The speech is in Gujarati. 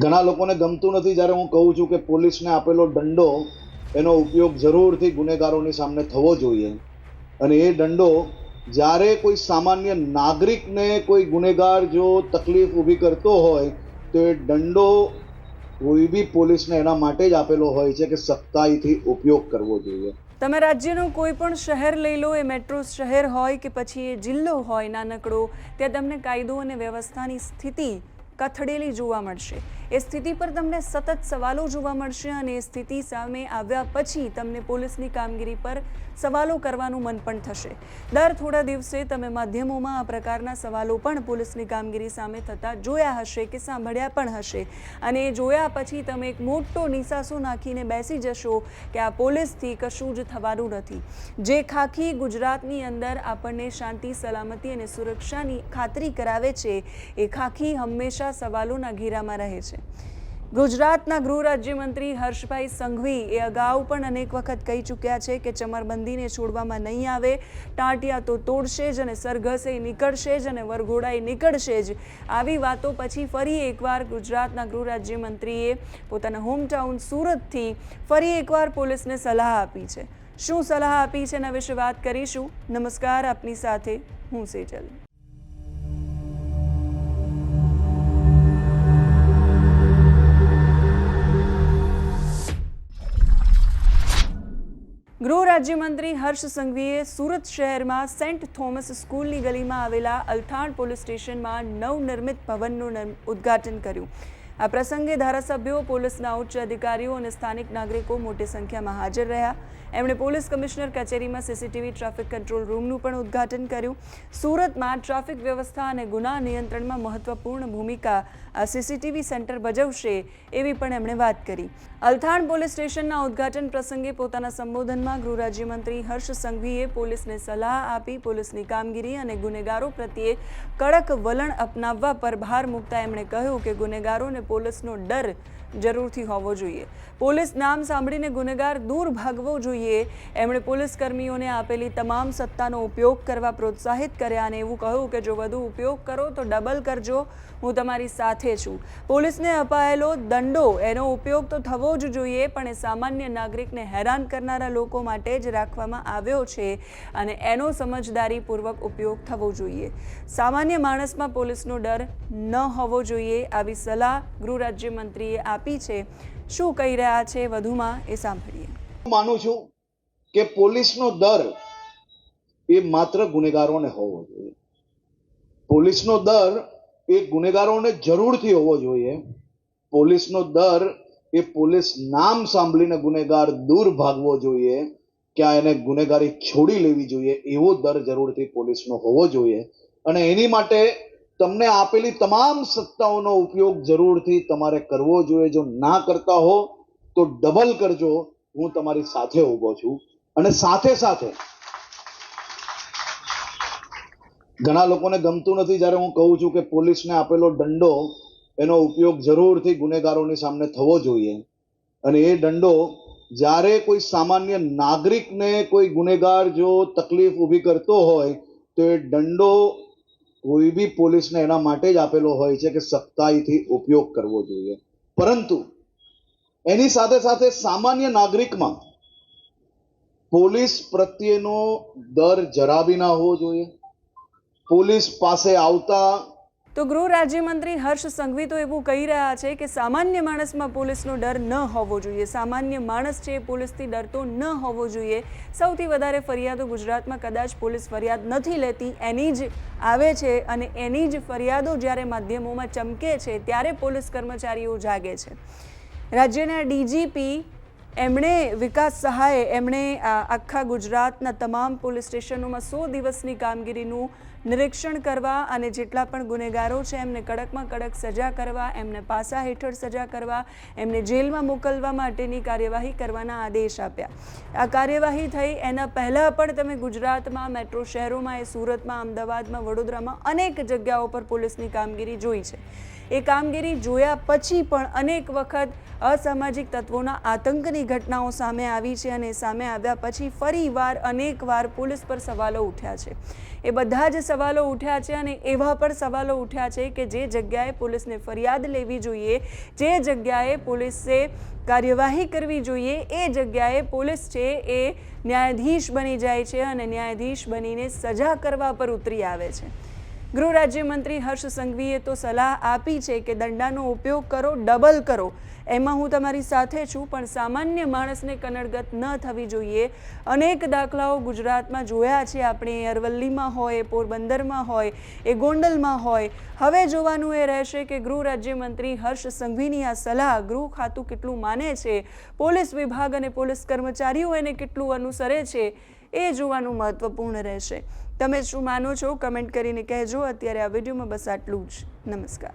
ઘણા લોકોને ગમતું નથી જ્યારે હું કહું છું કે પોલીસને આપેલો દંડો એનો ઉપયોગ જરૂરથી ગુનેગારોની સામે થવો જોઈએ. અને એ દંડો જ્યારે કોઈ સામાન્ય નાગરિકને કોઈ ગુનેગાર જો તકલીફ ઊભી કરતો હોય, તો એ દંડો કોઈ બી પોલીસને એના માટે જ આપેલો હોય છે કે સખ્તાઈથી ઉપયોગ કરવો જોઈએ. તમે રાજ્યનું કોઈ પણ શહેર લઈ લો, એ મેટ્રો શહેર હોય કે પછી એ જિલ્લો હોય, નાનકડો, ત્યાં તમને કાયદો અને વ્યવસ્થાની સ્થિતિ કથળેલી જોવા મળશે. એ સ્થિતિ પર તમને સતત સવાલો જોવા મળશે અને એ સ્થિતિ સામે આવ્યા પછી તમને પોલીસની કામગીરી પર સવાલો કરવાનું મન પણ થશે. દર થોડા દિવસે તમે માધ્યમોમાં આ પ્રકારના સવાલો પણ પોલીસની કામગીરી સામે થતા જોયા હશે કે સાંભળ્યા પણ હશે. અને જોયા પછી તમે એક મોટો નિસાસો નાખીને બેસી જશો કે આ પોલીસથી કશું જ થવાનું નથી. જે ખાખી ગુજરાતની અંદર આપણને શાંતિ, સલામતી અને સુરક્ષાની ખાતરી કરાવે છે, એ ખાખી હંમેશા સવાલોના ઘેરામાં રહે છે. ગુજરાતના ગૃહ રાજ્યમંત્રી હર્ષભાઈ સંઘવી એ અગાઉ પણ અનેક વખત કહી ચૂક્યા છે કે ચમરબંધીને છોડવામાં નહીં આવે, ટાંટિયા તો તોડશે જ અને સરઘસે નીકળશે જ અને વરઘોડાએ નીકળશે જ. આવી વાતો પછી ફરી એકવાર ગુજરાતના ગૃહ રાજ્યમંત્રીએ પોતાના હોમટાઉન સુરતથી ફરી એકવાર પોલીસને સલાહ આપી છે. શું સલાહ આપી છે એના વિશે વાત કરીશું. નમસ્કાર, આપની સાથે હું સેજલ. રાજ્યમંત્રી હર્ષ સંઘવીએ સુરત શહેરમાં સેન્ટ થોમસ સ્કૂલની ગલીમાં આવેલા અલથાણ પોલીસ સ્ટેશનમાં નવનિર્મિત ભવનનું ઉદ્ઘાટન કર્યું. આ પ્રસંગે ધારાસભ્યો, પોલીસના ઉચ્ચ અધિકારીઓ અને સ્થાનિક નાગરિકો મોટી સંખ્યામાં હાજર રહ્યા. એમણે પોલીસ કમિશનર કચેરીમાં સીસીટીવી ટ્રાફિક કંટ્રોલ રૂમનું પણ ઉદ્ઘાટન કર્યું. સુરતમાં ટ્રાફિક વ્યવસ્થા અને ગુના નિયંત્રણમાં મહત્વપૂર્ણ ભૂમિકા સીસીટીવી સેન્ટર ભજવશે એવી પણ એમણે વાત કરી. અલથાણ પોલીસ સ્ટેશનના ઉદ્ઘાટન પ્રસંગે પોતાના સંબોધનમાં ગૃહ રાજ્યમંત્રી હર્ષ સંઘવીએ પોલીસને સલાહ આપી, પોલીસની કામગીરી અને ગુનેગારો પ્રત્યે કડક વલણ અપનાવવા પર ભાર મૂકતા એમણે કહ્યું કે ગુનેગારોને પોલીસનો ડર જરૂરથી હોવો જોઈએ. પોલીસ નામ સાંભળીને ગુનેગાર દૂર ભાગવો જોઈએ. એમણે પોલીસ કર્મીઓને આપેલી તમામ સત્તાનો ઉપયોગ કરવા પ્રોત્સાહિત કર્યા અને એવું કહ્યું કે જો વધુ ઉપયોગ કરો તો ડબલ કરજો, હું તમારી સાથે છું. પોલીસને અપાયેલો દંડો, એનો ઉપયોગ તો થવો જ જોઈએ, પણ એ સામાન્ય નાગરિકને હેરાન કરનારા લોકો માટે જ રાખવામાં આવ્યો છે અને એનો સમજદારીપૂર્વક ઉપયોગ થવો જોઈએ. સામાન્ય માણસમાં પોલીસનો ડર ન હોવો જોઈએ, આવી સલાહ ગૃહ રાજ્યમંત્રીએ આપી છે. શું કહી રહ્યા છે વધુમાં એ સાંભળીએ. માનું છું કે પોલીસનો દર એ માત્ર ગુનેગારોને હોવો જોઈએ. પોલીસનો દર એ ગુનેગારોને જરૂરથી હોવો જોઈએ. પોલીસનો દર એ પોલીસ નામ સાંભળીને ગુનેગાર દૂર ભાગવો જોઈએ. ક્યાં એને ગુનેગારી છોડી લેવી જોઈએ એવો દર જરૂરથી પોલીસનો હોવો જોઈએ. અને એની માટે તમને આપેલી તમામ સત્તાઓનો ઉપયોગ જરૂરથી તમારે કરવો જોઈએ. જો ના કરતા હો, તો ડબલ કરજો. હું તમારી સાથે ઊભો છું. અને સાથે સાથે ઘણા લોકોને ગમતું નથી જ્યારે હું કહું છું કે પોલીસને આપેલો દંડો એનો ઉપયોગ જરૂરથી ગુનેગારોની સામે થવો જોઈએ. અને એ દંડો જ્યારે કોઈ સામાન્ય નાગરિકને કોઈ ગુનેગાર જો તકલીફ ઊભી કરતો હોય, તો એ દંડો કોઈ બી પોલીસને એના માટે જ આપેલો હોય છે કે સખ્તાઈથી ઉપયોગ કરવો જોઈએ. પરંતુ એની સાથે સાથે સામાન્ય નાગરિકમાં પોલીસ પ્રત્યેનો દર જરા બી ના હોવો જોઈએ. પોલીસ પાસે આવતા તો ગૃહ રાજ્યમંત્રી હર્ષ સંઘવી તો એવું કહી રહ્યા છે કે સામાન્ય માણસમાં પોલીસનો ડર ન હોવો જોઈએ. સામાન્ય માણસ છે એ પોલીસથી ડરતો ન હોવો જોઈએ. સૌથી વધારે ફરિયાદો ગુજરાતમાં કદાચ પોલીસ ફરિયાદ નથી લેતી. એની જ આવે છે અને એની જ ફરિયાદો જ્યારે માધ્યમોમાં ચમકે છે ત્યારે પોલીસ કર્મચારીઓ જાગે છે. રાજ્યના ડીજીપી એમણે વિકાસ સહાય, એમણે આખા ગુજરાતના તમામ પોલીસ સ્ટેશનોમાં સો દિવસની કામગીરીનું નિરીક્ષણ કરવા અને જેટલા પણ ગુનેગારો છે, એમને કડકમાં કડક સજા કરવા, એમને પાસા હેઠળ સજા કરવા, એમને જેલમાં મોકલવા માટેની કાર્યવાહી કરવાના આદેશ આપ્યા. આ કાર્યવાહી થઈ, એના પહેલાં પણ તમે ગુજરાતમાં, મેટ્રો શહેરોમાં, એ સુરતમાં, અમદાવાદમાં, વડોદરામાં અનેક જગ્યાઓ પર પોલીસની કામગીરી જોઈ છે. એ કામગીરી જોયા પછી પણ અનેક વખત અસામાજિક તત્વોના આતંકની ઘટનાઓ સામે આવી છે અને સામે આવ્યા પછી ફરીવાર અનેકવાર પોલીસ પર સવાલો ઉઠ્યા છે. એ બધા જ સવાલો ઉઠ્યા છે અને એવા પણ સવાલો ઉઠ્યા છે કે જે જગ્યાએ પોલીસને ફરિયાદ લેવી જોઈએ, જે જગ્યાએ પોલીસે કાર્યવાહી કરવી જોઈએ, એ જગ્યાએ પોલીસ છે એ ન્યાયાધીશ બની જાય છે અને ન્યાયાધીશ બનીને સજા કરવા પર ઉતરી આવે છે. ગૃહ રાજ્યમંત્રી હર્ષ સંઘવીએ તો સલાહ આપી છે કે દંડાનો ઉપયોગ કરો, ડબલ કરો. એમાં હું તમારી સાથે છું, પણ સામાન્ય માણસને કનડગત ન થવી જોઈએ. અનેક દાખલાઓ ગુજરાતમાં જોયા છે. આપણે અરવલ્લીમાં હોય પોરબંદરમાં હોય, એ ગોંડલમાં હોય. હવે જોવાનું એ રહેશે કે ગૃહ રાજ્યમંત્રી હર્ષ સંઘવીની આ સલાહ ગૃહ ખાતું કેટલું માને છે? પોલીસ વિભાગ અને પોલીસ કર્મચારીઓ એને કેટલું અનુસરે છે? એ જોવાનું મહત્વપૂર્ણ રહેશે. તમે શું માનો છો? કમેન્ટ કરીને કહેજો. અત્યારે આ વિડીયોમાં બસ આટલું જ. નમસ્કાર.